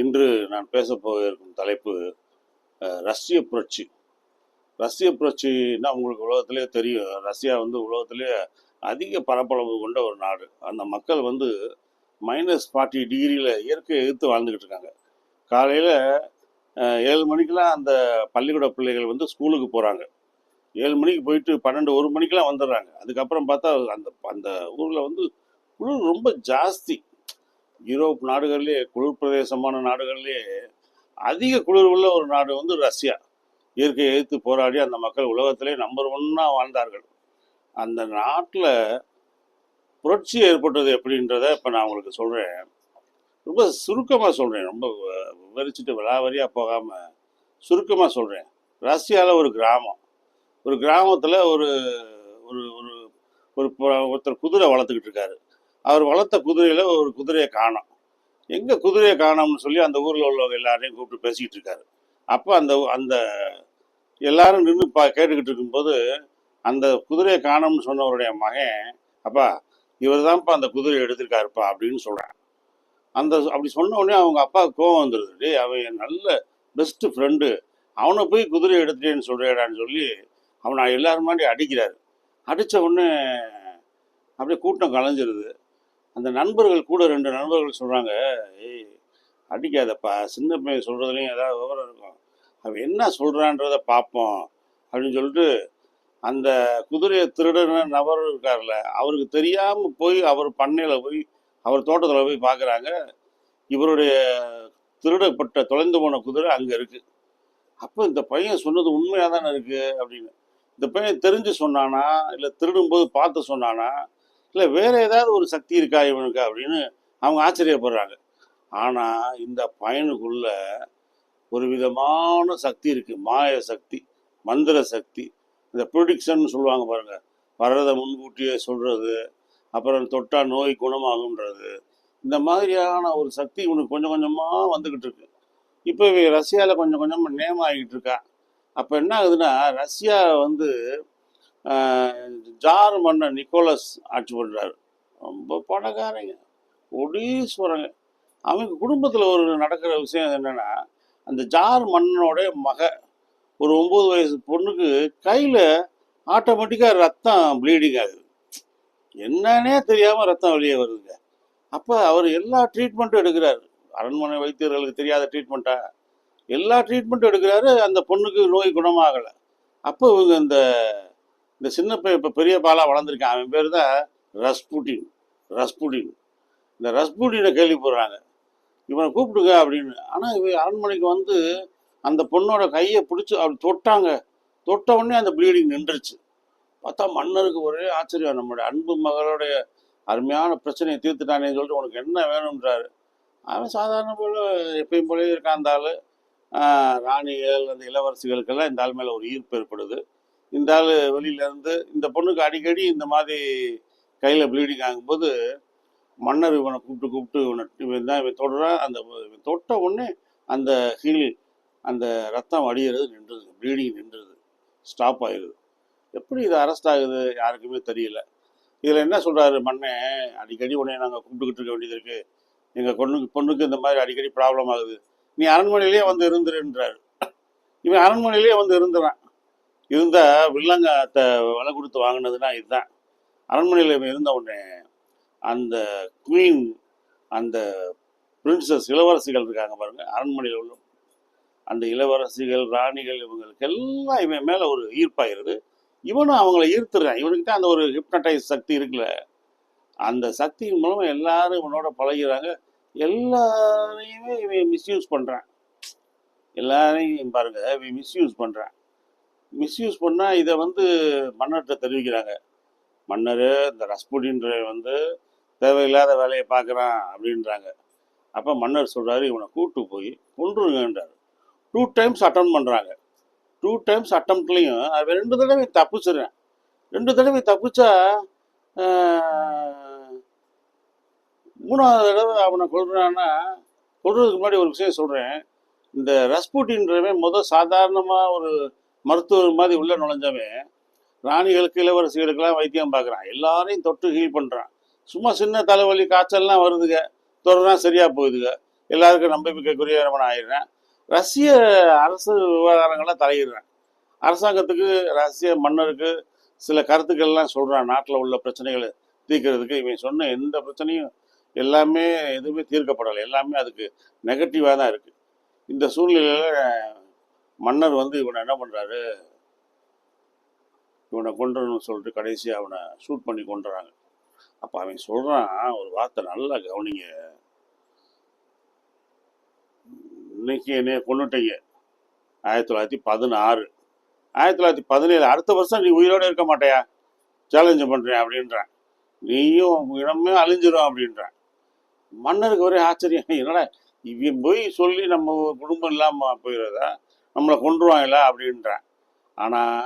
இன்று நான் பேசப்போக இருக்கும் தலைப்பு ரஷ்ய புரட்சி. ரஷ்ய புரட்சின்னா உங்களுக்கு உலகத்திலே தெரியும். ரஷ்யா வந்து உலகத்திலே அதிக பரப்பளவு கொண்ட ஒரு நாடு. அந்த மக்கள் வந்து மைனஸ் ஃபார்ட்டி டிகிரியில் இயற்கையை எதிர்த்து வாழ்ந்துக்கிட்டு இருக்காங்க. காலையில் ஏழு மணிக்கெலாம் அந்த பள்ளிக்கூட பிள்ளைகள் வந்து ஸ்கூலுக்கு போகிறாங்க ஏழு மணிக்கு போயிட்டு பன்னெண்டு ஒரு மணிக்கெலாம் வந்துடுறாங்க. அதுக்கப்புறம் பார்த்தா அந்த அந்த ஊரில் வந்து குளிர் ரொம்ப ஜாஸ்தி. யூரோப் நாடுகள்லேயே குளிர் பிரதேசமான நாடுகள்லேயே அதிக குளிர் உள்ள ஒரு நாடு வந்து ரஷ்யா. இயற்கையை எதிர்த்து போராடி அந்த மக்கள் உலகத்திலே நம்பர் ஒன்னாக வாழ்ந்தார்கள். அந்த நாட்டில் புரட்சி ஏற்பட்டது எப்படின்றத இப்போ நான் உங்களுக்கு சொல்கிறேன் ரொம்ப சுருக்கமாக சொல்கிறேன் ரொம்ப விவரிச்சுட்டு விலாவரியாக போகாமல் சுருக்கமாக சொல்கிறேன் ரஷ்யாவில் ஒரு கிராமம். ஒரு கிராமத்தில் ஒரு ஒரு ஒரு ஒரு ப- ஒருத்தர் குதிரை வளர்த்துக்கிட்டு இருக்காரு. அவர் வளர்த்த குதிரையில் ஒரு குதிரையை காணும். எங்கே குதிரையை காணோம்னு சொல்லி அந்த ஊரில் உள்ளவங்க எல்லாரையும் கூப்பிட்டு பேசிக்கிட்டு இருக்காரு. அப்போ அந்த அந்த எல்லாரும் நின்று பா கேட்டுக்கிட்டு இருக்கும்போது அந்த குதிரையை காணோம்னு சொன்னவருடைய மகன் அப்பா இவர் தான்ப்பா அந்த குதிரையை எடுத்திருக்காருப்பா அப்படின்னு சொல்கிறான் அந்த அப்படி சொன்ன உடனே அவங்க அப்பாவுக்கு கோவம் வந்துடுது டேய் அவன் என் நல்ல பெஸ்ட்டு ஃப்ரெண்டு அவனை போய் குதிரையை எடுத்துட்டேன்னு சொல்கிறேடான்னு சொல்லி அவனை எல்லாரும் அடிக்கிறாரு. அடித்த உடனே அப்படியே கூட்டம் கலைஞ்சிருது. அந்த நண்பர்கள் கூட ரெண்டு நண்பர்கள் சொல்கிறாங்க ஏய் அடிக்காதப்பா சின்ன பையன் சொல்கிறதுலையும் ஏதாவது விவரம் இருக்கும். அவன் என்ன சொல்கிறான்றத பார்ப்போம் அப்படின்னு சொல்லிட்டு அந்த குதிரையை திருடன நபர் இருக்கார்ல அவருக்கு தெரியாமல் போய் அவர் பண்ணையில் போய் அவர் தோட்டத்தில் போய் பார்க்குறாங்க இவருடைய திருடப்பட்ட தொலைந்து போன குதிரை அங்கே இருக்குது அப்போ இந்த பையன் சொன்னது உண்மையாக தானே இருக்குது அப்படின்னு. இந்த பையன் தெரிஞ்சு சொன்னானா இல்லை திருடும்போது பார்த்து சொன்னானா இல்லை வேறு ஏதாவது ஒரு சக்தி இருக்கா இவனுக்கு அப்படின்னு அவங்க ஆச்சரியப்படுறாங்க. ஆனால் இந்த பையனுக்குள்ள ஒரு விதமான சக்தி இருக்குது மாய சக்தி மந்திர சக்தி. இந்த ப்ரொடிக்ஷன் சொல்லுவாங்க பாருங்கள் வர்றதை முன்கூட்டியே சொல்கிறது அப்புறம் தொட்டா நோய் குணமாகுன்றது இந்த மாதிரியான ஒரு சக்தி இவனுக்கு கொஞ்சம் கொஞ்சமாக வந்துக்கிட்டு இருக்கு. இப்போ இவன் ரஷ்யாவில் கொஞ்சம் கொஞ்சமாக நேம் ஆகிட்டு இருக்கா. அப்போ என்ன ஆகுதுன்னா ரஷ்யா வந்து ஜார் மன்னர் நிக்கோலஸ் ஆட்சி பண்ணுறாரு ரொம்ப பணக்காரங்க. ஒடீஸ்வரங்க அவங்க குடும்பத்தில் ஒரு நடக்கிற விஷயம் என்னென்னா அந்த ஜார் மன்னனோட மக ஒரு ஒம்பது வயசு பொண்ணுக்கு கையில் ஆட்டோமேட்டிக்காக ரத்தம் ப்ளீடிங் ஆகுது. என்னன்னே தெரியாமல் ரத்தம் வெளியே வருதுங்க. அப்போ அவர் எல்லா ட்ரீட்மெண்ட்டும் எடுக்கிறாரு. அரண்மனை வைத்தியர்களுக்கு தெரியாத ட்ரீட்மெண்ட்டா எல்லா ட்ரீட்மெண்ட்டும் எடுக்கிறாரு. அந்த பொண்ணுக்கு நோய் குணமாகலை. அப்போ இவங்க இந்த இந்த சின்ன பையன் இப்போ பெரிய பாலாக வளர்ந்துருக்கான். அவன் பேர் தான் ரஸ்புட்டின். ரஸ்புட்டின். இந்த ரஸ்புட்டினை கேள்விப்படுறாங்க இவனை கூப்பிடுங்க அப்படின்னு. ஆனால் இவன் அரண்மனைக்கு வந்து அந்த பொண்ணோட கையை பிடிச்சி அப்படி தொட்டாங்க. தொட்ட உடனே அந்த ப்ளீடிங் நின்றுச்சு. பார்த்தா மன்னருக்கு ஒரே ஆச்சரியம். நம்மளுடைய அன்பு மகளுடைய அருமையான பிரச்சனையை தீர்த்துட்டானேன்னு சொல்லிட்டு உனக்கு என்ன வேணும்ன்றாரு. அவன் சாதாரண போல எப்பயும் போலவே இருக்கான் அந்த ஆள். ராணிகள் அந்த இளவரசிகளுக்கெல்லாம் இந்த ஆள் மேலே ஒரு ஈர்ப்பு ஏற்படுது. இந்த ஆள் வெளியிலேருந்து இந்த பொண்ணுக்கு அடிக்கடி இந்த மாதிரி கையில் ப்ளீடிங் ஆகும்போது மன்னர் இவனை கூப்பிட்டு கூப்பிட்டு இவனை இவன் தான் இவன் தொடுறான் அந்த இவன் தொட்ட உடனே அந்த ஹீல் அந்த ரத்தம் வடிகிறது நின்றுது ப்ளீடிங் நின்றுது ஸ்டாப் ஆயிடுது. எப்படி இது அரெஸ்ட் ஆகுது யாருக்குமே தெரியல. இதில் என்ன சொல்கிறாரு மண்ணே அடிக்கடி உடனே நாங்கள் கூப்பிட்டுக்கிட்டு இருக்க வேண்டியது இருக்குது எங்கள் பொண்ணுக்கு பொண்ணுக்கு இந்த மாதிரி அடிக்கடி ப்ராப்ளம் ஆகுது. நீ அரண்மனையிலேயே வந்து இருந்துருன்றாரு. இவன் அரண்மனையிலேயே வந்து இருந்துறான். இருந்தா வில்லங்கத்தை விலை கொடுத்து வாங்கினதுன்னா இதுதான். அரண்மனையில் இருந்த உடனே அந்த குவீன் அந்த பிரின்சஸ் இளவரசிகள் இருக்காங்க பாருங்க அரண்மனையில் உள்ள அந்த இளவரசிகள் ராணிகள் இவங்களுக்கு எல்லாம் இவன் மேலே ஒரு ஈர்ப்பாயிருது. இவனும் அவங்கள ஈர்த்துறான். இவனுக்கு தான் அந்த ஒரு ஹிப்னடைஸ் சக்தி இருக்குல்ல அந்த சக்தியின் மூலமாக எல்லாரும் இவனோட பழகிறாங்க. எல்லாரையுமே இவன் மிஸ்யூஸ் பண்ணுறான் எல்லாரையும் பாருங்க இவன் மிஸ்யூஸ் பண்ணுறான் மிஸ்யூஸ் பண்ணால் இதை வந்து மன்னர்கிட்ட தெரிவிக்கிறாங்க. மன்னர் இந்த ரஸ்புடின்ற வந்து தேவையில்லாத வேலையை பார்க்குறான் அப்படின்றாங்க. அப்போ மன்னர் சொல்கிறாரு இவனை கூட்டு போய் கொன்றுங்கன்றார். டூ டைம்ஸ் அட்டம் பண்ணுறாங்க டூ டைம்ஸ் அட்டம்ப்ட்லேயும் அவன் ரெண்டு தடவை தப்பிச்சிடுறேன் ரெண்டு தடவை தப்பிச்சா மூணாவது தடவை அவனை கொள்றான்னா கொள்றதுக்கு முன்னாடி ஒரு விஷயம் சொல்கிறேன் இந்த ரஸ்புட்டின்றவன் முதல் சாதாரணமாக ஒரு மருத்துவர் மாதிரி உள்ளே நுழைஞ்சவன் ராணிகளுக்கு இளவரசிகளுக்கெல்லாம் வைத்தியம் பார்க்குறான். எல்லாரையும் தொட்டு ஹீல் பண்ணுறான் சும்மா சின்ன தலைவலி காய்ச்சல்லாம் வருதுங்க. தொடர்னா சரியாக போகுதுங்க. எல்லாருக்கும் நம்பிக்கைக்குரிய நான் ஆயிடுறேன் ரஷ்ய அரசு விவகாரங்கள்லாம் தலையிடுறேன். அரசாங்கத்துக்கு ரஷ்ய மன்னருக்கு சில கருத்துக்கள்லாம் சொல்கிறான் நாட்டில் உள்ள பிரச்சனைகளை தீர்க்கறதுக்கு இவன் சொன்ன எந்த பிரச்சனையும் எல்லாமே எதுவுமே தீர்க்கப்படலை. எல்லாமே அதுக்கு நெகட்டிவாக தான் இருக்குது இந்த சூழ்நிலையில் மன்னர் வந்து இவனை என்ன பண்ணுறாரு இவனை கொன்றணும்னு சொல்லிட்டு கடைசி அவனை ஷூட் பண்ணி கொண்டுறாங்க அப்போ அவன் சொல்கிறான் ஒரு வார்த்தை நல்லா கவனிங்க. இன்னைக்கு என்னைய கொண்டுட்டீங்க ஆயிரத்தி தொள்ளாயிரத்தி பதினாறு. ஆயிரத்தி தொள்ளாயிரத்தி பதினேழு அடுத்த வருஷம் நீ உயிரோடு இருக்க மாட்டியா? சேலஞ்சு பண்ணுறேன் அப்படின்றான். நீயும் இடமே அழிஞ்சிடும் அப்படின்றான். மன்னருக்கு ஒரே ஆச்சரியம் என்னடா இவன் போய் சொல்லி நம்ம குடும்பம் இல்லாமல் போயிடுறதா நம்மளை கொண்டுருவாங்களா அப்படின்றான். ஆனால்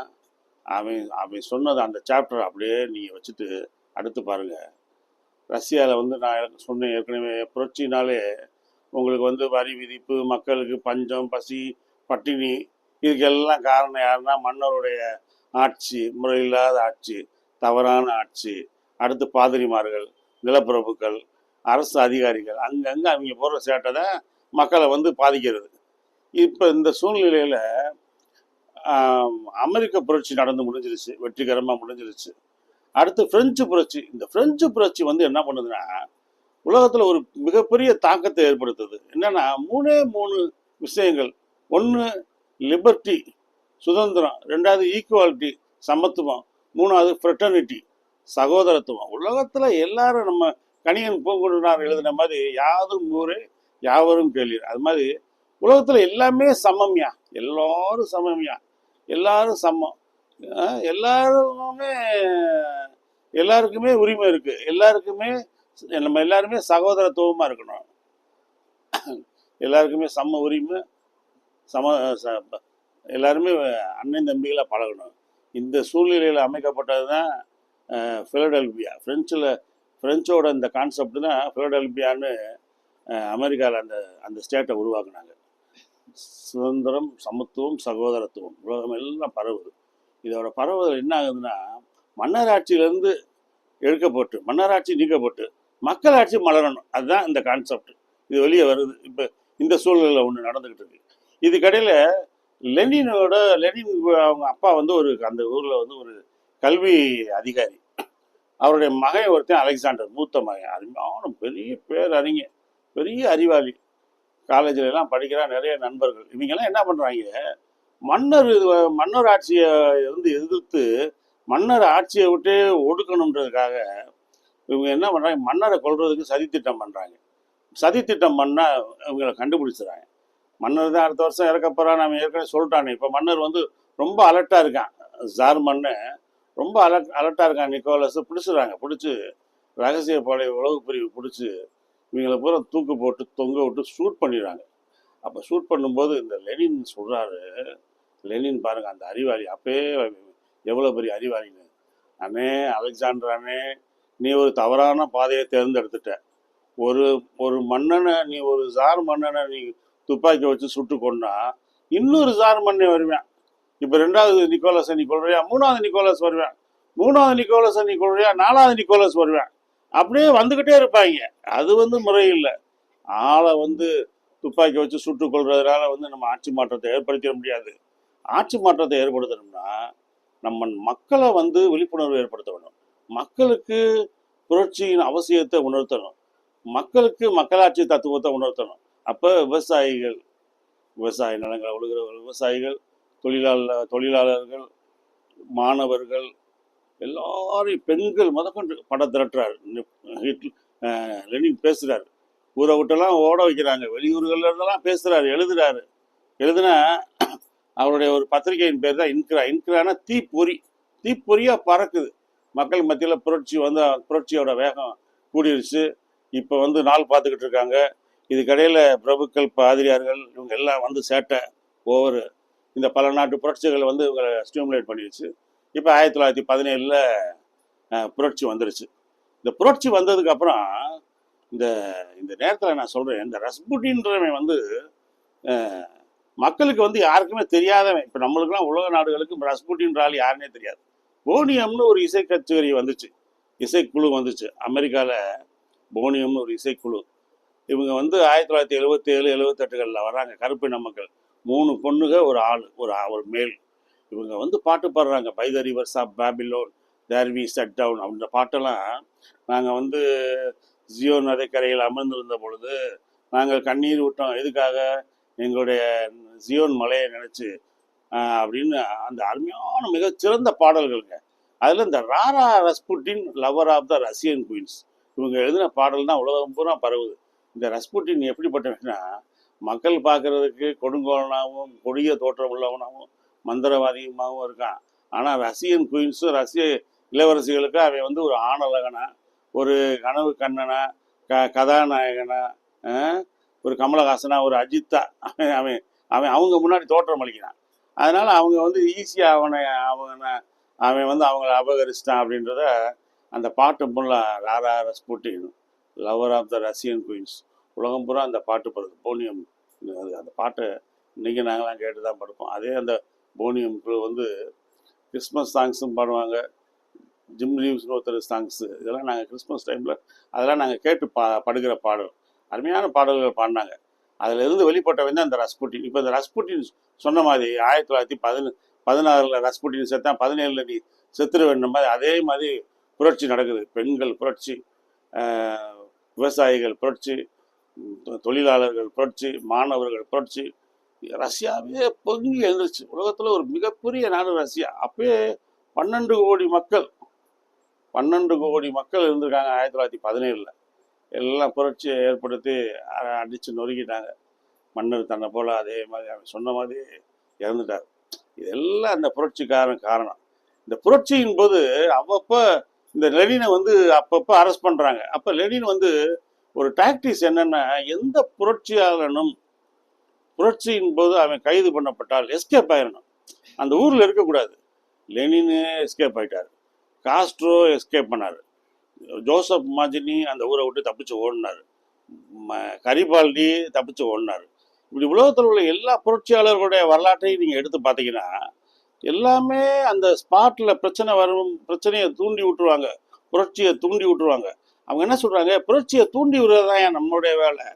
அவன் அவன் சொன்னது அந்த சாப்டர் அப்படியே நீங்கள் வச்சுட்டு அடுத்து பாருங்கள் ரஷ்யாவில் வந்து நான் எனக்கு சொன்னேன் ஏற்கனவே புரட்சினாலே உங்களுக்கு வந்து வரி விதிப்பு மக்களுக்கு பஞ்சம் பசி பட்டினி இதுக்கெல்லாம் காரணம் யாருன்னா மன்னருடைய ஆட்சி முறையில்லாத ஆட்சி தவறான ஆட்சி. அடுத்து பாதிரிமார்கள் நிலப்பிரபுக்கள் அரசு அதிகாரிகள் அங்கங்கே அவங்க போடுற சேட்டை தான் மக்களை வந்து பாதிக்கிறது. இப்போ இந்த சூழ்நிலையில் அமெரிக்க புரட்சி நடந்து முடிஞ்சிருச்சு வெற்றிகரமாக முடிஞ்சிருச்சு. அடுத்து பிரெஞ்சு புரட்சி. இந்த பிரெஞ்சு புரட்சி வந்து என்ன பண்ணுதுன்னா உலகத்தில் ஒரு மிகப்பெரிய தாக்கத்தை ஏற்படுத்துது. என்னென்னா மூணே மூணு விஷயங்கள். ஒன்று லிபர்ட்டி சுதந்திரம். ரெண்டாவது ஈக்குவாலிட்டி சமத்துவம். மூணாவது ஃப்ரெட்டர்னிட்டி சகோதரத்துவம். உலகத்தில் எல்லாரும் நம்ம கணியன் பூங்குடனார் எழுதின மாதிரி யாதும் ஊரே யாவரும் கேள்வி. அது மாதிரி உலகத்தில் எல்லாமே சமம்யா. எல்லாரும் சமம்யா. எல்லாரும் சமம். எல்லாருமே எல்லாருக்குமே உரிமை இருக்கு. எல்லாருக்குமே நம்ம எல்லாருமே சகோதரத்துவமா இருக்கணும். எல்லாருக்குமே சம உரிமை சம ச- எல்லாருமே அண்ணன் தம்பிகளை பழகணும். இந்த சூழ்நிலையில் அமைக்கப்பட்டது தான் ஃபிலடெல்பியா ஃப்ரெஞ்சில் ஃப்ரெஞ்சோட இந்த கான்செப்ட் தான் ஃபிலடெல்பியான்னு அமெரிக்காவில் அந்த அந்த ஸ்டேட்டை உருவாக்குனாங்க. சுதந்திரம் சமத்துவம் சகோதரத்துவம். உலகம் எல்லாம் பரவுது. இதோட பரவுதல் என்ன ஆகுதுன்னா மன்னராட்சியிலேருந்து எடுக்கப்பட்டு மன்னராட்சி நீக்கப்பட்டு மக்களாட்சி மலரணும். அதுதான் இந்த கான்செப்ட் இது வெளியே வருது. இப்போ இந்த சூழ்நிலையில் ஒன்று நடந்துக்கிட்டு இருக்கு. இதுக்கடையில் லெனினோட லெனின் அவங்க அப்பா வந்து ஒரு அந்த ஊரில் வந்து ஒரு கல்வி அதிகாரி. அவருடைய மகன் ஒருத்தன் அலெக்சாண்டர் மூத்த மகன். அருமையான பெரிய பேர் அறிஞர் பெரிய அறிவாளி. காலேஜில் எல்லாம் படிக்கிற நிறைய நண்பர்கள். இவங்கெல்லாம் என்ன பண்ணுறாங்க மன்னர் இது- மன்னர் ஆட்சியை வந்து எதிர்த்து மன்னர் ஆட்சியை விட்டு ஒடுக்கணுன்றதுக்காக இவங்க என்ன பண்ணுறாங்க மன்னரை கொள்றதுக்கு சதித்திட்டம் பண்ணுறாங்க சதித்திட்டம் பண்ணால் இவங்களை கண்டுபிடிச்சிடறாங்க. மன்னர் தான் அடுத்த வருஷம் இறக்கப்போறா நம்ம ஏற்கனவே சொல்லிட்டானே. இப்போ மன்னர் வந்து ரொம்ப அலர்ட்டாக இருக்கான். ஜார் மன்னன் ரொம்ப அலர்ட் அலர்ட்டாக இருக்கான் நிக்கோலஸ். பிடிச்சிடுறாங்க. பிடிச்சி ரகசிய படை உளவு பிரிவு பிடிச்சி இவங்களை பூரா தூக்கு போட்டு தொங்க விட்டு ஷூட் பண்ணிடுறாங்க. அப்போ ஷூட் பண்ணும்போது இந்த லெனின் சொல்கிறாரு லெனின் பாருங்கள் அந்த அறிவாளி அப்பயே எவ்வளோ பெரிய அறிவாளின்னு அண்ணே அலெக்சாண்டர் நீ ஒரு தவறான பாதையை தேர்ந்தெடுத்துட்ட. ஒரு ஒரு மன்னனை நீ ஒரு ஜார் மன்னனை நீ துப்பாக்கி வச்சு சுட்டு கொண்டா இன்னொரு ஜார் மன்னே வருவேன். இப்போ ரெண்டாவது நிக்கோலஸை நீ கொள்றியா மூணாவது நிக்கோலஸ் வருவேன். மூணாவது நிக்கோலஸை நீ கொள்றியா நாலாவது நிக்கோலஸ் வருவேன். அப்படியே வந்துக்கிட்டே இருப்பாங்க. அது வந்து முறையில்லை. ஆளை வந்து துப்பாக்கி வச்சு சுட்டுக் கொள்றதுனால வந்து நம்ம ஆட்சி மாற்றத்தை ஏற்படுத்திட முடியாது. ஆட்சி மாற்றத்தை ஏற்படுத்தணும்னா நம்ம மக்களை வந்து விழிப்புணர்வு ஏற்படுத்த வேணும் மக்களுக்கு புரட்சியின் அவசியத்தை உணர்த்தணும். மக்களுக்கு மக்களாட்சி தத்துவத்தை உணர்த்தணும். அப்போ விவசாயிகள் விவசாய நிலங்களை ஒழுகிற விவசாயிகள் தொழிலாளர் தொழிலாளர்கள் மாணவர்கள் எல்லாரையும் பெண்கள் முதற்கொண்டு படம் திரட்டுறாரு. லெனின் பேசுகிறார் ஊரை விட்டெல்லாம் ஓட வைக்கிறாங்க. வெளியூர்களில் இருந்தெல்லாம் பேசுகிறாரு எழுதுறாரு. எழுதுனா அவருடைய ஒரு பத்திரிகையின் பேர் தான் இன்க்ரா. இன்க்ரானா தீப்பொறி. தீப்பொறியாக பறக்குது. மக்கள் மத்தியில் புரட்சி வந்து புரட்சியோட வேகம் கூடிருச்சு. இப்போ வந்து நாள் பார்த்துக்கிட்டு இருக்காங்க. இதுக்கடையில் பிரபுக்கள் பாதிரியார்கள் இவங்க எல்லாம் வந்து சேட்டை ஓவர். இந்த பல நாட்டு புரட்சிகள் வந்து இவங்களை ஸ்டிமுலேட் பண்ணிடுச்சு இப்போ ஆயிரத்தி தொள்ளாயிரத்தி பதினேழில் புரட்சி வந்துருச்சு. இந்த புரட்சி வந்ததுக்கப்புறம் இந்த இந்த நேரத்தில் நான் சொல்கிறேன் இந்த ரஸ்புட்டின்றவன் வந்து மக்களுக்கு வந்து யாருக்குமே தெரியாதவன். இப்போ நம்மளுக்கெல்லாம் உலக நாடுகளுக்கு ரஸ்புட்டின்ற ஆள் யாருன்னே தெரியாது. போனியம்னு ஒரு இசை கச்சேரி வந்துச்சு. இசைக்குழு வந்துச்சு. அமெரிக்காவில் போனியம்னு ஒரு இசைக்குழு. இவங்க வந்து ஆயிரத்தி தொள்ளாயிரத்தி எழுபத்தி ஏழு எழுபத்தெட்டுகளில் வராங்க கருப்பின மக்கள். மூணு பொண்ணுங்க ஒரு ஆள் ஒரு ஒரு மேல். இவங்க வந்து பாட்டு பாடுறாங்க. By the rivers of Babylon there we sat down அப்படின்ற பாட்டெல்லாம் நாங்கள் வந்து ஜியோ நதிக்கரையில் அமர்ந்திருந்த பொழுது நாங்கள் கண்ணீர் விட்டோம் எதுக்காக? எங்களுடைய ஜியோன் மலையை நினச்சி அப்படின்னு அந்த அருமையான மிகச்சிறந்த பாடல்களுங்க. அதில் இந்த ra ra Rasputin lover of the Russian queens இவங்க எழுதின பாடல் தான் உலகம் பூரா பரவுது. இந்த ரஸ்புட்டின் எப்படிப்பட்டவன்னா மக்கள் பார்க்கறதுக்கு கொடுங்கோலனாகவும் கொடிய தோற்றம் உள்ளவனாகவும் மந்திரவாதியுமாகவும் இருக்கான். ஆனால் ரஷ்யன் குயின்ஸும் ரஷ்ய இளவரசிகளுக்கு அவன் வந்து ஒரு ஆணழகனா ஒரு கனவு கண்ணனா க கதாநாயகனா ஒரு கமலஹாசனா ஒரு அஜித்தா அவன் அவன் அவன் அவங்க முன்னாடி தோற்றம் அளிக்கிறான். அதனால் அவங்க வந்து ஈஸியாக அவனை அவனை அவன் வந்து அவங்கள அபகரிச்சிட்டான் அப்படின்றத அந்த பாட்டு ஃபுல்லாக ra ra Rasputin lover of the Russian queens உலகம் பூரா அந்த பாட்டு படுது. போனியம் அது அந்த பாட்டை இன்றைக்கி நாங்களாம் கேட்டு தான் படுப்போம். அதே அந்த போனியம் குழு வந்து கிறிஸ்மஸ் சாங்ஸும் பாடுவாங்க. ஜிம் லீவ்ஸ்னு ஒருத்தர் சாங்ஸு இதெல்லாம் நாங்கள் கிறிஸ்மஸ் டைமில் அதெல்லாம் நாங்கள் கேட்டு பா படுகிற பாடல். அருமையான பாடல்கள் பாடினாங்க. அதில் இருந்து வெளிப்பட்டவன் தான் அந்த ரஸ்புட்டின் இப்போ இந்த ரஸ்புட்டின் சொன்ன மாதிரி ஆயிரத்தி தொள்ளாயிரத்தி பதின பதினாறில் ரஸ்புட்டின் செத்தான் பதினேழில் நீ செத்துரு வேணும் மாதிரி அதே மாதிரி புரட்சி நடக்குது. பெண்கள் புரட்சி விவசாயிகள் புரட்சி தொழிலாளர்கள் புரட்சி மாணவர்கள் புரட்சி ரஷ்யாவே பொங்கி எழுந்துருச்சு. உலகத்தில் ஒரு மிகப்பெரிய நாடு ரஷ்யா. அப்பயே பன்னெண்டு கோடி மக்கள் பன்னெண்டு கோடி மக்கள் இருந்திருக்காங்க ஆயிரத்தி தொள்ளாயிரத்தி பதினேழில். எல்லாம் புரட்சியை ஏற்படுத்தி அடித்து நொறுக்கிட்டாங்க. மன்னர் தன்னை போல் அதே மாதிரி அவன் சொன்ன மாதிரி இறந்துட்டார். இதெல்லாம் அந்த புரட்சிக்காரன் காரணம். இந்த புரட்சியின் போது அவ்வப்போ இந்த லெனினை வந்து அப்பப்போ அரெஸ்ட் பண்ணுறாங்க அப்போ லெனின் வந்து ஒரு டாக்டிஸ் என்னென்னா எந்த புரட்சியாளனும் புரட்சியின் போது அவன் கைது பண்ணப்பட்டால் எஸ்கேப் ஆயிடணும் அந்த ஊரில் இருக்கக்கூடாது. லெனின் எஸ்கேப் ஆயிட்டார். காஸ்ட்ரோ எஸ்கேப் பண்ணார். ஜோசப் மாஜினி அந்த ஊரை விட்டு தப்பிச்சு ஓடினார். கரிபால்டி தப்பிச்சு ஓடினார். இப்படி உலகத்தில் உள்ள எல்லா புரட்சியாளர்களுடைய வரலாற்றையும் நீங்கள் எடுத்து பார்த்தீங்கன்னா எல்லாமே அந்த ஸ்பாட்டில் பிரச்சனை வரும் பிரச்சனையை தூண்டி விட்டுருவாங்க. புரட்சியை தூண்டி விட்டுருவாங்க. அவங்க என்ன சொல்கிறாங்க புரட்சியை தூண்டி விடுறது தான் நம்மளுடைய வேலை.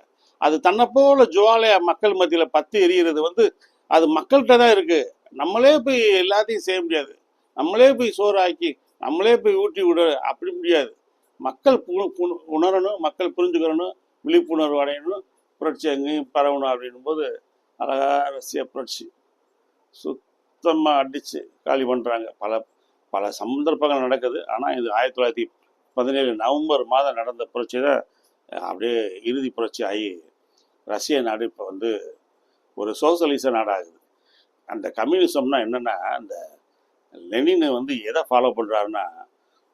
அது தன்னை போல ஜுவாலையா மக்கள் மத்தியில் பத்து எரியிறது வந்து அது மக்கள்கிட்ட தான் இருக்குது நம்மளே போய் எல்லாத்தையும் செய்ய முடியாது. நம்மளே போய் சோறாக்கி நம்மளே போய் ஊட்டி விட அப்படி முடியாது. மக்கள் உணரணும் மக்கள் புரிஞ்சுக்கிறணும் விழிப்புணர்வு அடையணும் புரட்சி எங்கேயும் பரவணும் அப்படின்னும் போது அழகா ரசிய புரட்சி. சுத்தமாக அடித்து காலி பண்ணுறாங்க பல பல சந்தர்ப்பங்கள் நடக்குது. ஆனால் இது ஆயிரத்தி தொள்ளாயிரத்தி பதினேழு நவம்பர் மாதம் நடந்த புரட்சி தான் அப்படியே இறுதி புரட்சி ஆகி ரஷ்ய நாடு இப்போ வந்து ஒரு சோசலிச நாடாகுது. அந்த கம்யூனிசம்னா என்னென்னா அந்த லெனின் வந்து எதை ஃபாலோ பண்ணுறாருன்னா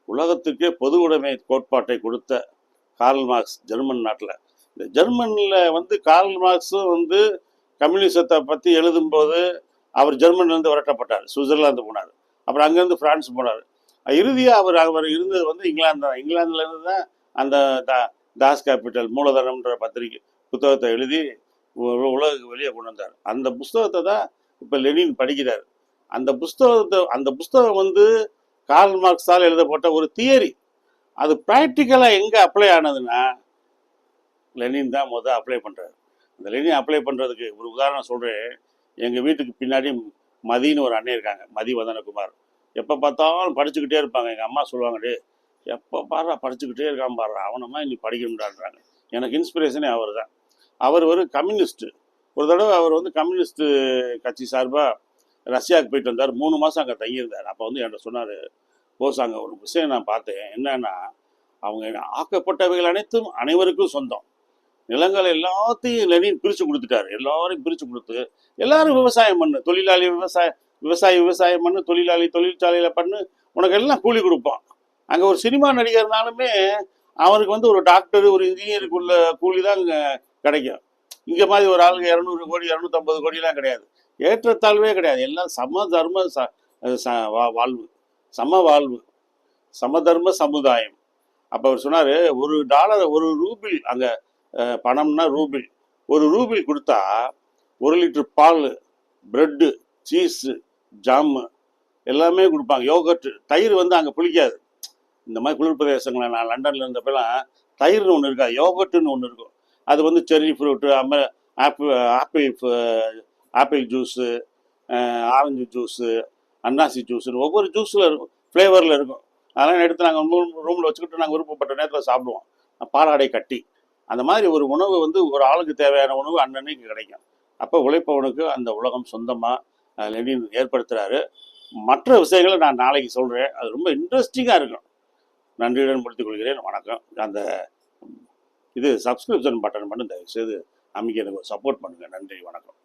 உலகத்துக்கே பொது உடைமை கோட்பாட்டை கொடுத்த கார்ல் மார்க்ஸ் ஜெர்மன் நாட்டில். இந்த ஜெர்மனில் வந்து கார்ல் மார்க்ஸும் வந்து கம்யூனிசத்தை பற்றி எழுதும்போது அவர் ஜெர்மன்லேருந்து விரட்டப்பட்டார் சுவிட்சர்லாந்து போனார் அப்புறம் அங்கேருந்து ஃப்ரான்ஸ் போனார். இறுதியாக அவர் அவர் இருந்தது வந்து இங்கிலாந்து தான். இங்கிலாந்துலேருந்து தான் அந்த தாஸ் கேபிட்டல் மூலதனம்ன்ற பத்திரிகை புத்தகத்தை எழுதி உலகுக்கு வெளியே கொண்டு வந்தார். அந்த புஸ்தகத்தை தான் இப்போ லெனின் படிக்கிறார். அந்த புஸ்தகத்தை அந்த புஸ்தகம் வந்து கார்ல் மார்க்ஸால் எழுதப்பட்ட ஒரு தியரி. அது ப்ராக்டிக்கலாக எங்கே அப்ளை ஆனதுன்னா லெனின் தான் முதல் அப்ளை பண்ணுறாரு அந்த லெனின் அப்ளை பண்ணுறதுக்கு ஒரு உதாரணம் சொல்கிறேன் எங்கள் வீட்டுக்கு பின்னாடி மதின்னு ஒரு அண்ணன் இருக்காங்க மதி வதனகுமார் எப்போ பார்த்தாலும் படிச்சுக்கிட்டே இருப்பாங்க. எங்கள் அம்மா சொல்லுவாங்க டே எப்போ பாடுறா? படிச்சுக்கிட்டே இருக்கான் பாடுறா. அவனமா நீ படிக்கணுன்றான்றாங்க எனக்கு இன்ஸ்பிரேஷனே அவர் தான் அவர் ஒரு கம்யூனிஸ்ட்டு ஒரு தடவை அவர் வந்து கம்யூனிஸ்ட்டு கட்சி சார்பாக ரஷ்யாவுக்கு போயிட்டு வந்தார். மூணு மாதம் அங்கே தங்கியிருந்தார். அப்போ வந்து என்கிட்ட சொன்னார் போஸ் அங்கே ஒரு விஷயம் நான் பார்த்தேன். என்னன்னா அவங்க ஆக்கப்பட்டவைகள் அனைத்தும் அனைவருக்கும் சொந்தம். நிலங்கள் எல்லாத்தையும் லெனின் பிரித்து கொடுத்துட்டாரு. எல்லாரையும் பிரித்து கொடுத்து எல்லாரும் விவசாயம் பண்ணு. தொழிலாளி விவசாய விவசாயி விவசாயம் பண்ணு. தொழிலாளி தொழிற்சாலையில் பண்ணு. உனக்கு எல்லாம் கூலி கொடுப்பான். அங்கே ஒரு சினிமா நடிகர்னாலுமே அவனுக்கு வந்து ஒரு டாக்டர் ஒரு இன்ஜினியருக்குள்ள கூலி தான் அங்கே கிடைக்கும். இங்கே மாதிரி ஒரு ஆளுக்கு இரநூறு கோடி இரநூத்தம்பது கோடிலாம் கிடையாது. ஏற்றத்தாழ்வே கிடையாது. எல்லாம் சம தர்ம ச- ச- வா- வாழ்வு. சம வாழ்வு. சமதர்ம சமுதாயம். அப்போ அவர் சொன்னார் ஒரு டாலர் ஒரு ரூபில் அங்கே பணம்னா ரூபில். ஒரு ரூபில் கொடுத்தா ஒரு லிட்டர் பால் பிரெட்டு சீஸு ஜாமு எல்லாமே கொடுப்பாங்க. யோகர்ட் தயிர் வந்து அங்கே புளிக்காது. இந்த மாதிரி குளிர் பிரதேசங்களில் நான் லண்டனில் இருந்தப்பெல்லாம் தயிர்னு ஒன்று இருக்கா யோகர்ட்டுன்னு ஒன்று இருக்கும். அது வந்து செர்ரி ஃப்ரூட்டு அம்ம apple apple apple juice orange juice அன்னாசி ஜூஸுன்னு ஒவ்வொரு ஜூஸில் இருக்கும் ஃப்ளேவரில் இருக்கும். அதெல்லாம் எடுத்து நாங்கள் ரூமில் வச்சுக்கிட்டு நாங்கள் விருப்பப்பட்ட நேரத்தில் சாப்பிடுவோம். பாலாடை கட்டி. அந்த மாதிரி ஒரு உணவு வந்து ஒரு ஆளுக்கு தேவையான உணவு அன்னன்னைக்கு கிடைக்கும். அப்போ உழைப்பவனுக்கு அந்த உலகம் சொந்தமாக லெனின் ஏற்படுத்துகிறாரு மற்ற விஷயங்களை நான் நாளைக்கு சொல்கிறேன் அது ரொம்ப இன்ட்ரெஸ்டிங்காக இருக்கும். நன்றியுடன் முடித்துக் கொள்கிறேன் வணக்கம். அந்த இது சப்ஸ்கிரிப்ஷன் பட்டன் மட்டும் தயவுசெய்து அமைக்க எனக்கு சப்போர்ட் பண்ணுங்கள் நன்றி. வணக்கம்.